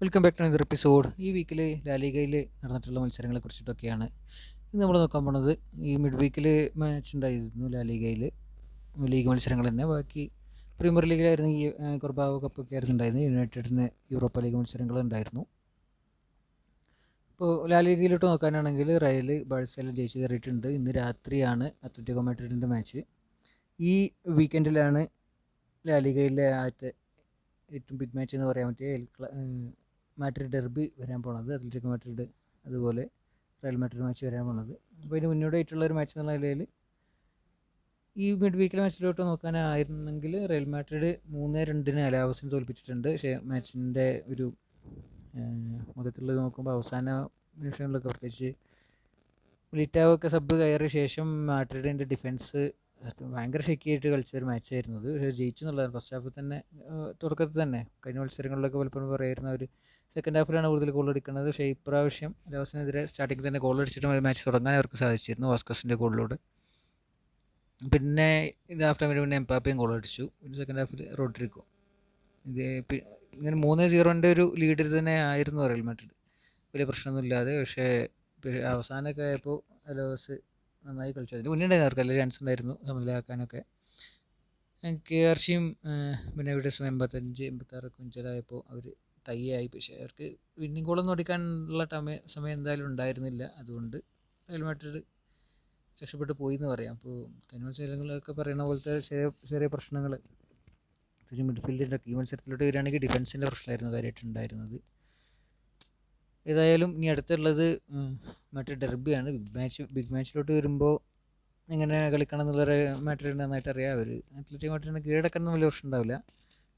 Welcome back to another episode ഈ വീക്കിൽ ലാലിഗയിൽ നടന്നിട്ടുള്ള മത്സരങ്ങളെ കുറിച്ചിട്ടൊക്കെയാണ് ഇന്ന് നമ്മൾ നോക്കാൻ പോണത്. ഈ മിഡ് വീക്കിൽ മാച്ച് ഉണ്ടായിരുന്നു ലാലിഗയിൽ ലീഗ് മത്സരങ്ങൾ തന്നെ. ബാക്കി പ്രീമിയർ ലീഗിലായിരുന്നു ഈ കൊർബാവോ കപ്പൊക്കെ ആയിരുന്നു ഉണ്ടായിരുന്നത് യുണൈറ്റഡിന് യൂറോപ്പ ലീഗ് മത്സരങ്ങൾ ഉണ്ടായിരുന്നു. ഇപ്പോൾ ലാലിഗയിലോട്ട് നോക്കാനാണെങ്കിൽ റയൽ ബാഴ്സല ജയിച്ച് കയറിയിട്ടുണ്ട്. ഇന്ന് രാത്രിയാണ് അത്ലറ്റിക്കോ മാഡ്രിഡിന്റെ മാച്ച് ഈ വീക്കെൻഡിലാണ് ലാലിഗയിലെ ആദ്യത്തെ ഏറ്റവും ബിഗ് മാച്ച് എന്ന് പറയാൻ പറ്റിയ മാഡ്രിഡ് ഡെർബി വരാൻ പോണത് അത്ലറ്റിക് മാഡ്രിഡ് അതുപോലെ റയൽ മാഡ്രിഡ് മാച്ച് വരാൻ പോണത്. അപ്പോൾ ഇതിന് മുന്നോടിയായിട്ടുള്ള ഒരു മാച്ച് എന്നുള്ള നിലയിൽ ഈ മിഡ് വീക്കിലെ മാച്ചിലോട്ട് നോക്കാനായിരുന്നെങ്കിൽ റയൽ മാഡ്രിഡ് മൂന്ന് രണ്ടിന് അലാവസിന് തോൽപ്പിച്ചിട്ടുണ്ട്. പക്ഷേ മാച്ചിന്റെ ഒരു മൊത്തത്തിൽ നോക്കുമ്പോൾ അവസാന നിമിഷങ്ങളിലൊക്കെ പ്രത്യേകിച്ച് ലിറ്റാവൊക്കെ സബ് കയറിയ ശേഷം മാട്രിഡിന്റെ ഡിഫൻസ് ഭയങ്കര ഷെക്കിയായിട്ട് കളിച്ച ഒരു മാച്ചായിരുന്നു അത്. പക്ഷേ ജയിച്ചു എന്നുള്ളതാണ്. ഫസ്റ്റ് ഹാഫിൽ തന്നെ തുടക്കത്തിൽ തന്നെ. കഴിഞ്ഞ മത്സരങ്ങളിലൊക്കെ പലപ്പോഴും പറയുന്ന ഒരു സെക്കൻഡ് ഹാഫിലാണ് കൂടുതൽ ഗോൾ അടിക്കുന്നത് പക്ഷേ ഇപ്രാവശ്യം ലോസിനെതിരെ സ്റ്റാർട്ടിങ്ങിൽ തന്നെ ഗോൾ അടിച്ചിട്ട് മാച്ച് തുടങ്ങാൻ അവർക്ക് സാധിച്ചിരുന്നു വാസ്കസിന്റെ ഗോളിലൂടെ പിന്നെ ഇത് ഹാഫ് ടൈമിൽ പിന്നെ എംപാപ്പയും ഗോൾ അടിച്ചു. പിന്നെ സെക്കൻഡ് ഹാഫിൽ റോഡ്രിക്കോ ഇത് ഇങ്ങനെ മൂന്ന് സീറോന്റെ ഒരു ലീഡിൽ തന്നെ ആയിരുന്നു റയൽ മാഡ്രിഡ്. വലിയ പ്രശ്നമൊന്നുമില്ലാതെ. പക്ഷേ അവസാനമൊക്കെ ആയപ്പോൾ അലോസ് നന്നായി കളിച്ചു. അതിന് മുന്നേ അവർക്ക് നല്ല ചാൻസ് ഉണ്ടായിരുന്നു സമനിലയാക്കാനൊക്കെ കെ ആർ സിയും പിന്നെ വിഡസും എൺപത്തഞ്ച് എൺപത്താറൊക്കെ മിനിറ്റിലായപ്പോൾ അവർ തയ്യായി പക്ഷേ അവർക്ക് വിന്നിംഗ് ഗോളൊന്നും അടിക്കാനുള്ള ടമയ സമയം എന്തായാലും ഉണ്ടായിരുന്നില്ല. അതുകൊണ്ട് റയൽ രക്ഷപ്പെട്ട് പോയി എന്ന് പറയാം. അപ്പോൾ കഴിഞ്ഞ മത്സരങ്ങളിലൊക്കെ പറയുന്ന പോലത്തെ ചെറിയ ചെറിയ പ്രശ്നങ്ങൾ പ്രത്യേകിച്ച് മിഡ്ഫീൽഡിന്റെ ഈ മത്സരത്തിലോട്ട് വരികയാണെങ്കിൽ ഡിഫൻസിന്റെ പ്രശ്നമായിരുന്നു കാര്യമായിട്ട് ഉണ്ടായിരുന്നത്. ഏതായാലും ഇനി അടുത്തുള്ളത് മറ്റേ ഡെർബിയാണ് ബിഗ് മാച്ച് ബിഗ് മാച്ചിലോട്ട് വരുമ്പോൾ എങ്ങനെ കളിക്കണം എന്നുള്ളൊരു മാറ്റർ നന്നായിട്ട് അറിയാം അവർ അത്ലറ്റിക് മാറ്ററിന് കീഴടക്കണം വലിയ പ്രശ്നം ഉണ്ടാവില്ല.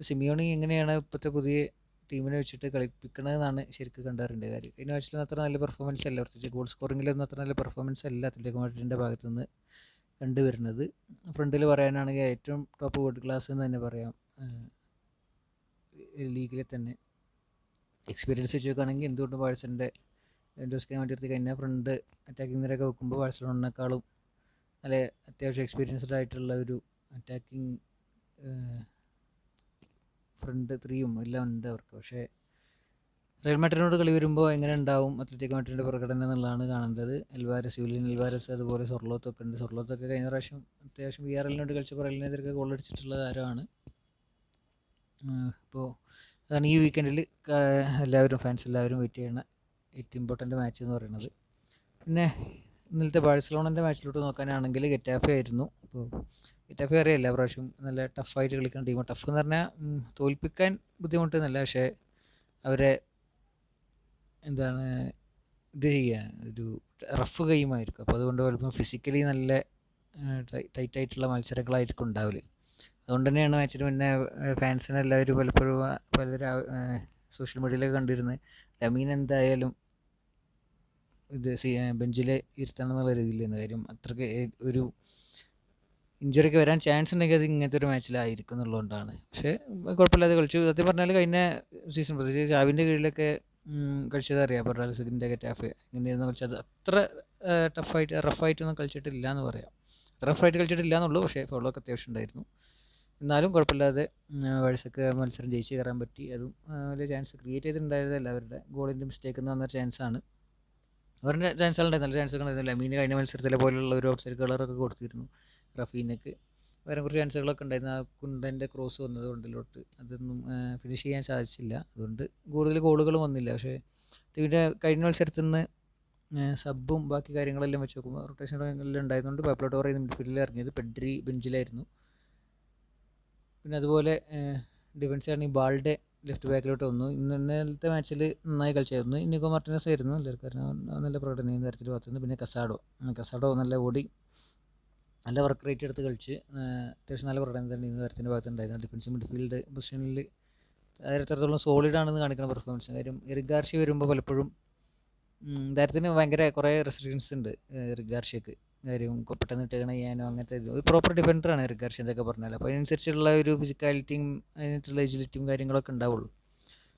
സിമിയോണി എങ്ങനെയാണ് ഇപ്പോഴത്തെ പുതിയ ടീമിനെ വെച്ചിട്ട് കളിപ്പിക്കണമെന്നാണ് ശരിക്കും കണ്ടറിയേണ്ട കാര്യം. കഴിഞ്ഞ മാച്ചിൽ അത്ര നല്ല പെർഫോമൻസ് അല്ല. പ്രത്യേകിച്ച് ഗോൾ സ്കോറിങ്ങിലൊന്നും അത്ര നല്ല പെർഫോമൻസ് അല്ല അത്ലറ്റിക് മാറ്ററിന്റെ ഭാഗത്തു നിന്ന് കണ്ടുവരുന്നത്. ഫ്രണ്ടിൽ പറയാനാണെങ്കിൽ ഏറ്റവും ടോപ്പ് വേൾഡ് ക്ലാസ് എന്ന് തന്നെ പറയാം. ലീഗിലെ തന്നെ. എക്സ്പീരിയൻസ് വെച്ച് നോക്കുകയാണെങ്കിൽ എന്തുകൊണ്ടും ബാഴ്സലിന്റെ ഡോസ്കെ മാറ്റി കഴിഞ്ഞാൽ ഫ്രണ്ട് അറ്റാക്കിംഗ് നിരയൊക്കെ വെക്കുമ്പോൾ ബാഴ്സലോണിനേക്കാളും നല്ല അത്യാവശ്യം എക്സ്പീരിയൻസ്ഡ് ആയിട്ടുള്ള ഒരു അറ്റാക്കിംഗ് ഫ്രണ്ട് ത്രീയും എല്ലാം ഉണ്ട് അവർക്ക്. പക്ഷേ റയൽ മാറ്റിനോട് കളി വരുമ്പോൾ എങ്ങനെ ഉണ്ടാവും അത്ലറ്റിക് മാറ്റിന്റെ പ്രകടനം എന്നുള്ളതാണ് കാണേണ്ടത്. എൽവാരസ് യുലിയൻ എൽവാരസ് അതുപോലെ സൊർലോത്തൊക്കെ ഉണ്ട്. സൊർലോത്തൊക്കെ കഴിഞ്ഞ പ്രാവശ്യം അത്യാവശ്യം വി ആർ എല്ലിനോട് കളിച്ചപ്പോൾ റയലിനെതിരെ ഗോൾ അടിച്ചിട്ടുള്ള താരമാണ്. ഇപ്പോൾ അതാണ് ഈ വീക്കെൻഡിൽ എല്ലാവരും ഫാൻസ് എല്ലാവരും വെയിറ്റ് ചെയ്യുന്ന ഏറ്റവും ഇമ്പോർട്ടന്റ് മാച്ച് എന്ന് പറയുന്നത്. പിന്നെ ഇന്നലത്തെ ബാഴ്സലോണന്റെ മാച്ചിലോട്ട് നോക്കാനാണെങ്കിൽ ഗെറ്റാഫെ ആയിരുന്നു. അപ്പോൾ ഗെറ്റാഫെ അറിയാം എല്ലാ പ്രാവശ്യം നല്ല ടഫായിട്ട് കളിക്കുന്ന ടീം ടഫ് എന്ന് പറഞ്ഞാൽ തോൽപ്പിക്കാൻ ബുദ്ധിമുട്ടെന്നല്ല പക്ഷേ അവരെ എന്താണ് ഇത് ചെയ്യാൻ ഒരു റഫ് ഗെയിമായിരിക്കും അപ്പോൾ അതുകൊണ്ട് ചിലപ്പോൾ ഫിസിക്കലി നല്ല ടൈറ്റായിട്ടുള്ള മത്സരങ്ങളായിരിക്കും ഉണ്ടാവില്ല അതുകൊണ്ട് തന്നെയാണ് മാച്ചിന് പിന്നെ ഫാൻസിനെ എല്ലാവരും പലപ്പോഴും പലരും സോഷ്യൽ മീഡിയയിലൊക്കെ കണ്ടിരുന്നത്. ലമീൻ എന്തായാലും ഇത് ബെഞ്ചിൽ ഇരുത്തണം എന്നുള്ള രീതിയിലായിരുന്നു. കാര്യം അത്രയ്ക്ക് ഒരു ഇഞ്ചുറിക്ക് വരാൻ ചാൻസ് ഉണ്ടെങ്കിൽ അത് ഇങ്ങനത്തെ ഒരു മാച്ചിലായിരിക്കും എന്നുള്ളതുകൊണ്ടാണ്. പക്ഷേ കുഴപ്പമില്ലാതെ കളിച്ചു. സത്യം പറഞ്ഞാൽ കഴിഞ്ഞ സീസൺ പ്രത്യേകിച്ച് ചാവിന്റെ കീഴിലൊക്കെ കളിച്ചത് അറിയാം. പറഞ്ഞാൽ സിഗിന്റെ ടാഫ് ഇങ്ങനെയായിരുന്നു കളിച്ചത്. അത്ര ടഫായിട്ട് റഫായിട്ടൊന്നും കളിച്ചിട്ടില്ല എന്ന് പറയാം. റഫായിട്ട് കളിച്ചിട്ടില്ല എന്നുള്ളൂ പക്ഷേ ഫോളോ ഒക്കെ അത്യാവശ്യം ഉണ്ടായിരുന്നു. എന്നാലും കുഴപ്പമില്ലാതെ വഴസക്ക് മത്സരം ജയിച്ച് കയറാൻ പറ്റി. അതും വലിയ ചാൻസ് ക്രിയേറ്റ് ചെയ്തിട്ടുണ്ടായിരുന്നില്ല. അവരുടെ ഗോളിന്റെ മിസ്റ്റേക്ക് എന്ന് വന്ന ചാൻസാണ് അവരുടെ ചാൻസുകളുണ്ടായിരുന്നു നല്ല ചാൻസുകൾ ഉണ്ടായിരുന്നില്ല. മീൻ കഴിഞ്ഞ മത്സരത്തിലെ പോലെയുള്ള ഒരു ഓപ്സൈഡ് കളറൊക്കെ കൊടുത്തിരുന്നു റഫീനക്ക്. വേറെ കുറച്ച് ചാൻസുകളൊക്കെ ഉണ്ടായിരുന്നു. ആ കുണ്ടന്റെ ക്രോസ് വന്നത് കൊണ്ടിലോട്ട് അതൊന്നും ഫിനിഷ് ചെയ്യാൻ സാധിച്ചില്ല. അതുകൊണ്ട് കൂടുതൽ ഗോളുകൾ വന്നില്ല. പക്ഷേ ടീമിന്റെ കഴിഞ്ഞ മത്സരത്തിൽ നിന്ന് സബും ബാക്കി കാര്യങ്ങളെല്ലാം വെച്ച് നോക്കുമ്പോൾ റൊട്ടേഷൻ ഉണ്ടായതുകൊണ്ട് പാപ്ലോ പറയുന്ന മിഡ്ഫീൽഡിൽ ഇറങ്ങിയത് പെഡ്രി ബെഞ്ചിലായിരുന്നു പിന്നെ അതുപോലെ ഡിഫൻസ് ആണെങ്കിൽ ബാൾഡെ ലെഫ്റ്റ് ബാക്കിലോട്ട് വന്നു. ഇന്ന് ഇന്നലത്തെ മാച്ചിൽ നന്നായി കളിച്ചായിരുന്നു. ഇനിക്കോ മാർട്ടിനസ് ആയിരുന്നു. എല്ലാവർക്കും നല്ല പ്രകടനം തരത്തിൽ ഭാഗത്തുനിന്ന് പിന്നെ കസാഡോ. കസാഡോ നല്ല ഓടി നല്ല വർക്ക് റേറ്റ് എടുത്ത് കളിച്ച് അത്യാവശ്യം നല്ല പ്രകടനം തന്നെ ഇന്ന് തരത്തിന്റെ ഭാഗത്തുണ്ടായിരുന്നു. ഡിഫൻസ് മിഡ്ഫീൽഡ് പൊസിഷനിൽ എത്രത്തോളം സോളിഡ് ആണെന്ന് കാണിക്കുന്ന പെർഫോമൻസ് കാര്യം എറിഗാർഷി വരുമ്പോൾ പലപ്പോഴും താരത്തിന് ഭയങ്കര കുറേ റെസ്ട്രിക്ഷൻസ് ഉണ്ട് എറിഗാർഷിക്ക് കാര്യം പെട്ടെന്ന് ടേൺ ചെയ്യാനോ അങ്ങനത്തെ ഒരു പ്രോപ്പർ ഡിഫൻഡറാണ് റിഗാർഷി എന്നൊക്കെ പറഞ്ഞാൽ അപ്പോൾ അതിനനുസരിച്ചുള്ള ഒരു ഫിസിക്കാലിറ്റിയും അതിനായിട്ടുള്ള എജിലിറ്റിയും കാര്യങ്ങളൊക്കെ ഉണ്ടാവുള്ളൂ.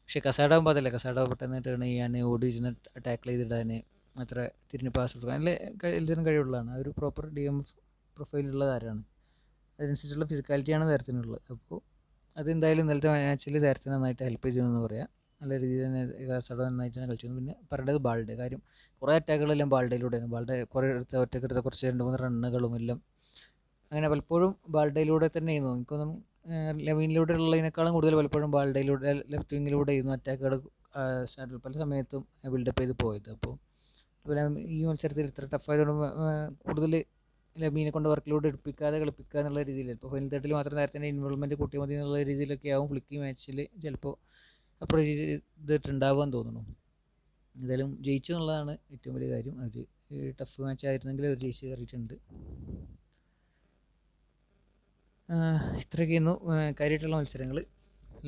പക്ഷേ കസാഡാകുമ്പോൾ അതല്ല. കസാഡ പെട്ടെന്ന് ടേൺ ചെയ്യാൻ ഓടി ചെന്ന് ടാക്കിൾ ചെയ്തിടാൻ അത്ര തിരിഞ്ഞ് പാസ് കൊടുക്കാൻ അല്ലെ എല്ലാത്തിനും കഴിവുള്ളതാണ്. ആ ഒരു പ്രോപ്പർ ഡി എം പ്രൊഫൈലുള്ള താരമാണ് അതിനനുസരിച്ചുള്ള ഫിസിക്കാലിറ്റിയാണ് താരത്തിനുള്ളത് അപ്പോൾ അത് എന്തായാലും ഇന്നലത്തെ മാച്ചിൽ താരത്തിന് നന്നായിട്ട് ഹെൽപ്പ് ചെയ്തെന്ന് പറയാം. നല്ല രീതിയിൽ തന്നെ കാസർഗോഡ് നന്നായിട്ട് തന്നെ കളിച്ചിരുന്നു പിന്നെ പറയേണ്ടത് ബാൾഡെ. കാര്യം കുറേ അറ്റാക്കുകളെല്ലാം ബാൾഡയിലൂടെയാണ് ബാൾഡെ കുറേ എടുത്ത ഒറ്റക്കെടുത്ത കുറച്ച് രണ്ട് മൂന്ന് റണ്ണുകളും എല്ലാം അങ്ങനെ പലപ്പോഴും ബാൾഡയിലൂടെ തന്നെയായിരുന്നു. എനിക്കൊന്നും ലെവനിലൂടെ ഉള്ളതിനേക്കാളും കൂടുതൽ പലപ്പോഴും ബാൾഡയിലൂടെ ലെഫ്റ്റ് വിങ്ങിലൂടെ ആയിരുന്നു അറ്റാക്കുകൾ പല സമയത്തും ബിൽഡപ്പ് ചെയ്ത് പോയത്. അപ്പോൾ അതുപോലെ ഈ മത്സരത്തിൽ ഇത്ര ടഫായതുകൊണ്ട് കൂടുതൽ ലബീനെ കൊണ്ട് വർക്കിലൂടെ എടുപ്പിക്കാതെ കളിപ്പിക്കുക എന്നുള്ള രീതിയിൽ ഇപ്പോൾ ഫൈനൽ തേർട്ടിൽ മാത്രം നേരത്തെ ഇൻവോൾവ്മെന്റ് കൂട്ടിയാൽ മതി എന്നുള്ള രീതിയിലൊക്കെ ആവും ഫ്ലിക്കി മാച്ചിൽ ചിലപ്പോൾ അപ്രോച്ച് ചെയ്തിട്ടുണ്ടാവാൻ തോന്നുന്നു. എന്തായാലും ജയിച്ചു എന്നുള്ളതാണ് ഏറ്റവും വലിയ കാര്യം. അവർ ടഫ് മാച്ച് ആയിരുന്നെങ്കിൽ അവർ ജയിച്ച് കയറിയിട്ടുണ്ട്. ഇത്രയൊക്കെയായിരുന്നു കാര്യമായിട്ടുള്ള മത്സരങ്ങൾ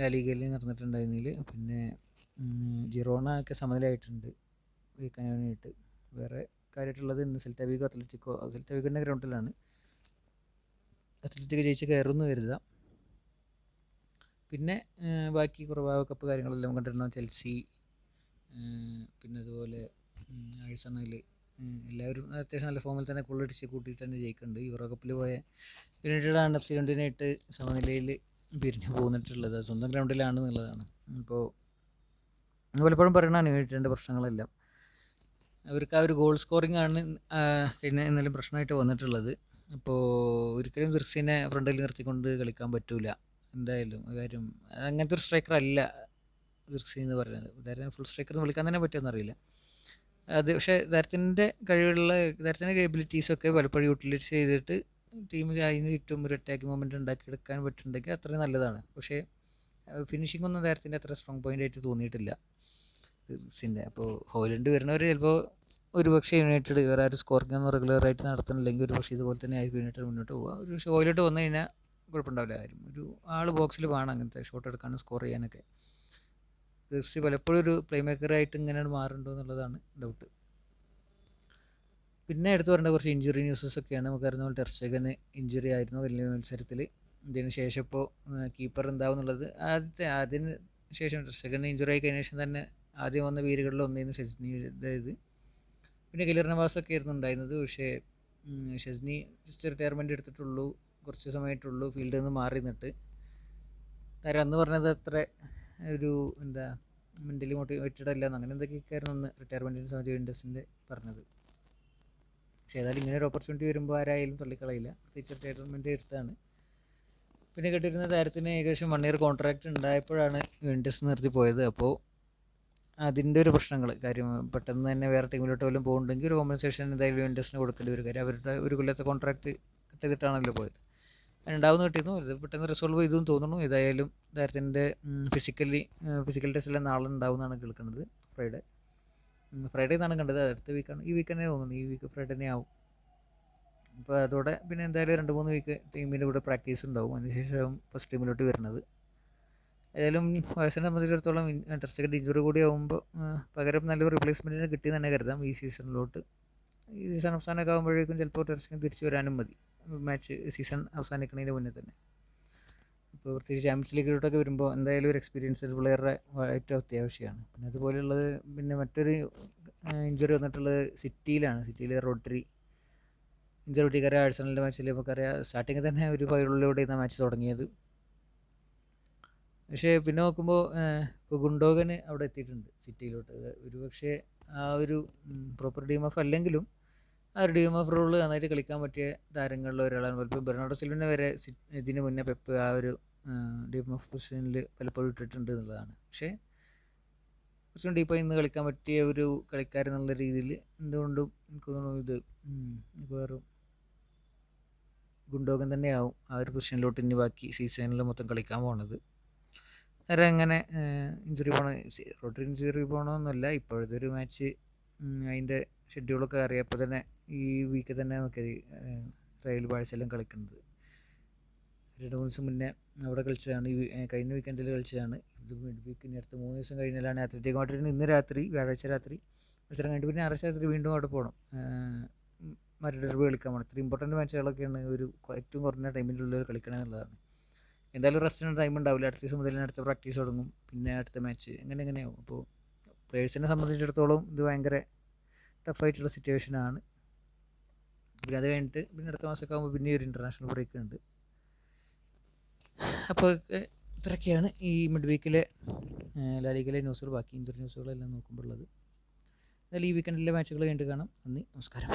ലാലിഗയിൽ നടന്നിട്ടുണ്ടായിരുന്നതിൽ പിന്നെ ജിറോണ ഒക്കെ സമനിലയായിട്ടുണ്ട്. വീക്കാനായിട്ട് വേറെ കാര്യമായിട്ടുള്ളത് ഇന്ന് സെൽറ്റാവിഗോ അത്ലറ്റിക്കോ സെൽറ്റാവിഗോന്റെ ഗ്രൗണ്ടിലാണ് അത്ലറ്റിക്കോ ജയിച്ച് കയറുമെന്ന് കരുതാം. പിന്നെ ബാക്കി കുറവായ കപ്പ് കാര്യങ്ങളെല്ലാം കണ്ടിരുന്നു? ചെൽസി പിന്നെ അതുപോലെ ആഴ്സണൽ എല്ലാവരും അത്യാവശ്യം നല്ല ഫോമിൽ തന്നെ കുള്ളടിച്ച് കൂട്ടിയിട്ട് തന്നെ ജയിക്കുന്നുണ്ട് യൂറോ കപ്പിൽ പോയ യുണൈറ്റഡാണ് എഫ് സി രണ്ടിനായിട്ട് സമനിലയിൽ പിരിഞ്ഞു പോന്നിട്ടുള്ളത്. സ്വന്തം ഗ്രൗണ്ടിലാണ് എന്നുള്ളതാണ്. അപ്പോൾ പലപ്പോഴും പറയണതാണ് യുണൈറ്റഡിന്റെ പ്രശ്നങ്ങളെല്ലാം. അവർക്ക് ആ ഒരു ഗോൾ സ്കോറിംഗ് ആണ് പിന്നെ എന്നാലും പ്രശ്നമായിട്ട് വന്നിട്ടുള്ളത്. അപ്പോൾ ഒരിക്കലും സിർസിനെ ഫ്രണ്ടിൽ നിർത്തിക്കൊണ്ട് കളിക്കാൻ പറ്റൂല. എന്തായാലും കാര്യം അങ്ങനത്തെ ഒരു സ്ട്രൈക്കർ അല്ല ദിർസി എന്ന് പറയുന്നത്. ഇതായിരുന്നു ഫുൾ സ്ട്രൈക്കർ എന്ന് വിളിക്കാൻ തന്നെ പറ്റുമെന്ന് അറിയില്ല അത് പക്ഷേ ഇദ്ദേഹത്തിന്റെ കഴിവുള്ള ഇദ്ദേഹത്തിന്റെ കേബിലിറ്റീസൊക്കെ പലപ്പോഴും യൂട്ടിലൈസ് ചെയ്തിട്ട് ടീമിൽ അതിന് ചുറ്റും ഒരു അറ്റാക്ക് മൊമെന്റ് ഉണ്ടാക്കിയെടുക്കാൻ പറ്റുന്നുണ്ടെങ്കിൽ അത്രയും നല്ലതാണ്. പക്ഷേ ഫിനിഷിംഗ് ഒന്നും ഇദ്ദേഹത്തിന്റെ അത്ര സ്ട്രോങ് പോയിന്റ് ആയിട്ട് തോന്നിയിട്ടില്ല സിന്റെ അപ്പോൾ ഹോയിലൻഡ് വരുന്നവർ ചിലപ്പോൾ ഒരു പക്ഷേ യുണൈറ്റഡ് വേറെ ആരും സ്കോറിംഗ് ഒന്നും റെഗുലറായിട്ട് നടത്തുന്നില്ലെങ്കിൽ ഒരു പക്ഷേ ഇതുപോലെ തന്നെ ആയിരിക്കും യുണൈറ്റഡ് മുന്നോട്ട് പോകുക ഒരു പക്ഷേ ഹോയിലോട്ട് വന്നു കഴിഞ്ഞാൽ കുഴപ്പമുണ്ടാവില്ല. ആരും ഒരു ആൾ ബോക്സിൽ വേണം അങ്ങനത്തെ ഷോട്ട് എടുക്കാനും സ്കോർ ചെയ്യാനൊക്കെ. തീർച്ചയായും പലപ്പോഴും ഒരു പ്ലേ മേക്കറായിട്ട് ഇങ്ങനെയാണ് മാറുന്നുണ്ടോ എന്നുള്ളതാണ് ഡൗട്ട് പിന്നെ എടുത്തു പറയേണ്ട കുറച്ച് ഇഞ്ചുറി ന്യൂസസ് ഒക്കെയാണ്. നമുക്കറിയുന്ന ടെർച്ചകന് ഇഞ്ചുറി ആയിരുന്നു വലിയ മത്സരത്തിൽ ഇതിന് ശേഷം ഇപ്പോൾ കീപ്പർ എന്താവും എന്നുള്ളത് ആദ്യത്തെ അതിന് ശേഷം ടെർച്ചകന് ഇഞ്ചുറി ആയി കഴിഞ്ഞ ശേഷം തന്നെ ആദ്യം വന്ന വീരുകളിൽ ഒന്നായിരുന്നു ഷെസ്നിയുടെ ഇത്. പിന്നെ കിലർ നവാസൊക്കെ ആയിരുന്നു ഉണ്ടായിരുന്നത്. പക്ഷേ ഷെസ്നി ജസ്റ്റ് റിട്ടയർമെന്റ് എടുത്തിട്ടുള്ളൂ. കുറച്ച് സമയമായിട്ടുള്ളൂ ഫീൽഡിൽ നിന്ന് മാറി നിന്നിട്ട്. കാര്യം അന്ന് പറഞ്ഞത് അത്ര ഒരു എന്താ മെന്റലി മോട്ടിവേറ്റഡ് അല്ല അങ്ങനെ എന്തൊക്കെയൊക്കെയായിരുന്നു അന്ന് റിട്ടയർമെന്റിന്റെ സമയത്ത് ഇൻഡസ്റ്റിന്റെ പറഞ്ഞത്. പക്ഷേ ഏതായാലും ഇങ്ങനെ ഒരു ഓപ്പർച്യൂണിറ്റി വരുമ്പോൾ ആരായാലും തള്ളിക്കളയില്ല. പ്രത്യേകിച്ച് റിട്ടയർമെന്റ് എടുത്താണ്. പിന്നെ കിട്ടിയിരുന്ന താരത്തിന് ഏകദേശം വൺ ഇയർ കോൺട്രാക്റ്റ് ഉണ്ടായപ്പോഴാണ് ഇൻഡസ് നിർത്തി പോയത്. അപ്പോൾ അതിന്റെ ഒരു പ്രശ്നങ്ങൾ കാര്യം പെട്ടെന്ന് തന്നെ വേറെ ടീമിലോട്ട് വല്ലതും പോകുന്നുണ്ടെങ്കിൽ ഒരു കോമ്പൻസേഷൻ എന്തായാലും ഇൻഡസ്റ്റിന് കൊടുക്കേണ്ടി വരും. കാര്യം അവരുടെ ഒരു കൊല്ലത്തെ കോൺട്രാക്റ്റ് കട്ട് പോയത്. ഉണ്ടാവുന്ന കിട്ടിയിരുന്നു. ഇത് പെട്ടെന്ന് റിസോൾവ് ചെയ്തു തോന്നുന്നു. ഏതായാലും താരത്തിന്റെ ഫിസിക്കലി ഫിസിക്കൽ ടെസ്റ്റിലെ നാളെ ഉണ്ടാവുമെന്നാണ് കേൾക്കുന്നത് ഫ്രൈഡേ. ഫ്രൈഡേ എന്നാണ് കണ്ടത്. അടുത്ത വീക്കാണ് ഈ വീക്ക് തന്നെ തോന്നുന്നു. ഈ വീക്ക് ഫ്രൈഡേ തന്നെ ആവും. അപ്പോൾ അതോടെ പിന്നെ എന്തായാലും രണ്ട് മൂന്ന് വീക്ക് ടീമിന്റെ കൂടെ പ്രാക്ടീസ് ഉണ്ടാവും. അതിനുശേഷം ഫസ്റ്റ് ടീമിലോട്ട് വരുന്നത്. ഏതായാലും വയസ്സിനെ സംബന്ധിച്ചിടത്തോളം ഇൻട്രസ്റ്റ് ഇഞ്ചുറി കൂടി ആകുമ്പോൾ പകരം നല്ലൊരു റിപ്ലേസ്മെന്റിന് കിട്ടിയെന്ന് തന്നെ കരുതാം ഈ സീസണിലോട്ട് ഈ സീസൺ അവസാനമൊക്കെ ആകുമ്പോഴേക്കും ചിലപ്പോൾ ടെസ്റ്റിന് തിരിച്ചു വരാനും മതി. മാച്ച് സീസൺ അവസാനിക്കുന്നതിന് മുന്നേ തന്നെ. ഇപ്പോൾ പ്രത്യേകിച്ച് ചാമ്പ്യൻസ് ലീഗിലോട്ടൊക്കെ വരുമ്പോൾ എന്തായാലും ഒരു എക്സ്പീരിയൻസ്ഡ് പ്ലെയറുടെ ഏറ്റവും അത്യാവശ്യമാണ് പിന്നെ അതുപോലെയുള്ളത് പിന്നെ മറ്റൊരു ഇഞ്ചുറി വന്നിട്ടുള്ളത് സിറ്റിയിലാണ് സിറ്റിയിൽ റോട്ടറി ഇഞ്ചുറി കുട്ടിക്കാരെ ആഴ്സണലിന്റെ മാച്ചിൽ നമുക്കറിയാം സ്റ്റാർട്ടിങ്ങിൽ തന്നെ ഒരു പൈറുള്ളിലൂടെ ഇന്ന് മാച്ച് തുടങ്ങിയത്. പക്ഷേ പിന്നെ നോക്കുമ്പോൾ ഇപ്പോൾ ഗുണ്ടോഗന് അവിടെ എത്തിയിട്ടുണ്ട് സിറ്റിയിലോട്ട് ഒരു പക്ഷേ ആ ഒരു പ്രോപ്പർ ടീം ഓഫ് അല്ലെങ്കിലും ആ ഒരു ഓഫ് റോൾ നന്നായിട്ട് കളിക്കാൻ പറ്റിയ താരങ്ങളിൽ ഒരാളാണ്. പലപ്പോഴും ബെർണാഡോ സിൽവിനെ വരെ ഇതിന് മുന്നേ പെപ്പ് ആ ഒരു ഓഫ് പൊസിഷനിൽ പലപ്പോഴും ഇട്ടിട്ടുണ്ട് എന്നുള്ളതാണ്. പക്ഷേ കുറച്ചും ഡീപ്പായി ഇന്ന് കളിക്കാൻ പറ്റിയ ഒരു കളിക്കാരൻ എന്നുള്ള രീതിയിൽ എന്തുകൊണ്ടും എനിക്ക് തോന്നുന്നു ഇത് വേറും ഗുണ്ടോകൻ തന്നെയാവും ആ ഒരു പൊസിഷനിലോട്ട് ഇനി ബാക്കി സീസണിൽ മൊത്തം കളിക്കാൻ പോണത്. വേറെ അങ്ങനെ ഇഞ്ചുറി പോണ റോട്ടറി ഇഞ്ചുറി പോകണമെന്നല്ല ഇപ്പോഴത്തെ ഒരു മാച്ച് അതിന്റെ ഷെഡ്യൂളൊക്കെ അറിയപ്പോൾ തന്നെ ഈ വീക്ക് തന്നെ നോക്കിയത് റയൽ ബാഴ്സെല്ലാം കളിക്കുന്നത്. രണ്ട് മൂന്ന് ദിവസം മുന്നേ അവിടെ കളിച്ചതാണ്. കഴിഞ്ഞ വീക്കെൻഡിൽ കളിച്ചതാണ്. ഇത് മിഡ് വീക്ക് ഇനി അടുത്ത മൂന്ന് ദിവസം കഴിഞ്ഞാലാണ് അത്ലറ്റിക് മാഡ്രിഡിന് ഇന്ന് രാത്രി വ്യാഴാഴ്ച രാത്രി മത്സരം കഴിഞ്ഞിട്ട് പിന്നെ ഞായറാഴ്ച രാത്രി വീണ്ടും അവിടെ പോകണം മറ്റൊരു കളിക്കാൻ പോകണം ഇത്ര ഇമ്പോർട്ടന്റ് മാച്ചുകളൊക്കെയാണ് ഒരു ഏറ്റവും കുറഞ്ഞ ടൈമിലുള്ളവർ കളിക്കണം എന്നുള്ളതാണ്. എന്തായാലും റെസ്റ്റിന് ടൈം ഉണ്ടാവില്ല. അടുത്ത ദിവസം മുതൽ അടുത്ത പ്രാക്ടീസ് തുടങ്ങും. പിന്നെ അടുത്ത മാച്ച് അങ്ങനെ എങ്ങനെയാവും അപ്പോൾ പ്ലേയേഴ്സിനെ സംബന്ധിച്ചിടത്തോളം ഇത് ഭയങ്കര ടഫായിട്ടുള്ള സിറ്റുവേഷനാണ് പിന്നെ അത് കഴിഞ്ഞിട്ട് പിന്നെ അടുത്ത മാസമൊക്കെ ആകുമ്പോൾ പിന്നെ ഒരു ഇന്റർനാഷണൽ ബ്രേക്ക് ഉണ്ട്. അപ്പോൾ ഇത്രയൊക്കെയാണ് ഈ മിഡ് വീക്കിലെ ലാലികയിലെ ന്യൂസുകൾ ബാക്കി ഇഞ്ചുറി ന്യൂസുകളെല്ലാം നോക്കുമ്പോൾ ഉള്ളത്. എന്നാലും ഈ വീക്കെൻഡിലെ മാച്ചുകൾ കണ്ടു കാണാം. നന്ദി നമസ്കാരം.